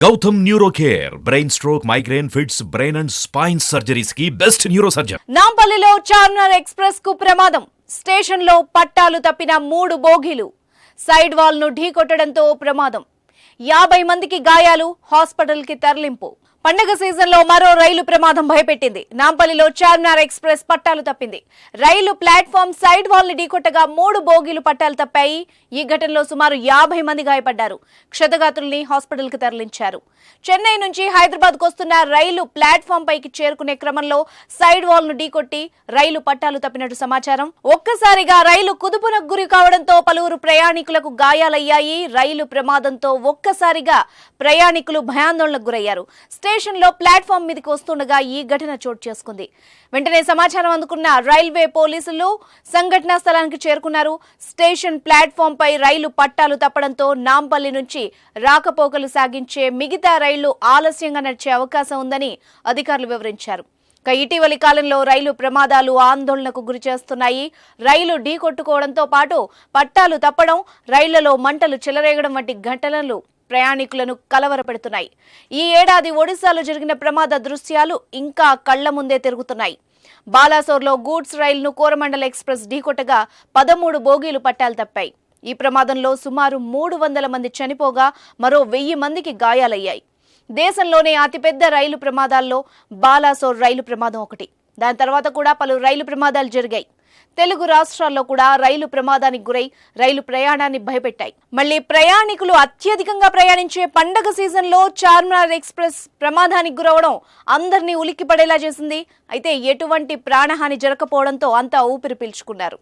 Gautam neuro care brain stroke migraine fits brain and spine సర్జరీస్కి best neuro surgeon నాంపల్లిలో చార్మినార్ ఎక్స్ప్రెస్కు ప్రమాదం. స్టేషన్లో పట్టాలు తప్పిన మూడు బోగీలు. సైడ్ వాల్ను ఢీకొట్టడంతో ప్రమాదం. యాభై మందికి గాయాలు హాస్పిటల్కి తరలింపు. పండగ సీజన్లో మరో రైలు ప్రమాదం భయపెట్టింది. నాంపల్లిలో చార్మినార్ ఎక్స్ప్రెస్ పట్టాలు తప్పింది. రైలు ప్లాట్ఫామ్ సైడ్ వాల్ని ఢీకొట్టగా మూడు బోగీలు పట్టాలు తప్పాయి. ఈ ఘటనలో సుమారు యాభై మంది గాయపడ్డారు. క్షతగాత్రుల్ని హాస్పిటల్కి తరలించారు. చెన్నై నుంచి హైదరాబాద్ వస్తున్న రైలు ప్లాట్ఫామ్ పైకి చేరుకునే క్రమంలో సైడ్ వాల్ను ఢీకొట్టి రైలు పట్టాలు తప్పినట్టు సమాచారం. ఒక్కసారిగా రైలు కుదుపునకు గురి కావడంతో పలువురు ప్రయాణికులకు గాయాలయ్యాయి. రైలు ప్రమాదంతో ఒక్క ఒక్కసారిగా ప్రయాణికులు భయాందోళనకు గురయ్యారు. స్టేషన్లో ప్లాట్ఫామ్ మీదకి వస్తుండగా ఈ ఘటన చోటు చేసుకుంది. వెంటనే సమాచారం అందుకున్న రైల్వే పోలీసులు సంఘటనా స్థలానికి చేరుకున్నారు. స్టేషన్ ప్లాట్ఫామ్ పై రైలు పట్టాలు తప్పడంతో నాంపల్లి నుంచి రాకపోకలు సాగించే మిగతా రైళ్ళు ఆలస్యంగా నడిచే అవకాశం ఉందని అధికారులు వివరించారు. ఇటీవలి కాలంలో రైలు ప్రమాదాలు ఆందోళనకు గురి చేస్తున్నాయి. రైలు ఢీకొట్టుకోవడంతో పాటు పట్టాలు తప్పడం రైళ్ళలో మంటలు చెలరేగడం వంటి ఘటనలు ప్రయాణికులను కలవరపెడుతున్నాయి. ఈ ఏడాది ఒడిశాలో జరిగిన ప్రమాద దృశ్యాలు ఇంకా కళ్ళ ముందే తిరుగుతున్నాయి. బాలాసోర్లో గూడ్స్ రైలును కోరమండల ఎక్స్ప్రెస్ ఢీకొట్టగా పదమూడు బోగీలు పట్టాలు తప్పాయి. ఈ ప్రమాదంలో సుమారు మూడు వందల మంది చనిపోగా మరో వెయ్యి మందికి గాయాలయ్యాయి. దేశంలోనే అతిపెద్ద రైలు ప్రమాదాల్లో బాలాసోర్ రైలు ప్రమాదం ఒకటి. దాని తర్వాత కూడా పలు రైలు ప్రమాదాలు జరిగాయి. తెలుగు రాష్ట్రాల్లో కూడా రైలు ప్రమాదానికి గురై రైలు ప్రయాణాన్ని భయపెట్టాయి. మళ్ళీ ప్రయాణికులు అత్యధికంగా ప్రయాణించే పండగ సీజన్లో చార్మినార్ ఎక్స్ప్రెస్ ప్రమాదానికి గురవడం అందరినీ ఉలిక్కిపడేలా చేసింది. అయితే ఎటువంటి ప్రాణహాని జరగకపోవడంతో అంతా ఊపిరి పీల్చుకున్నారు.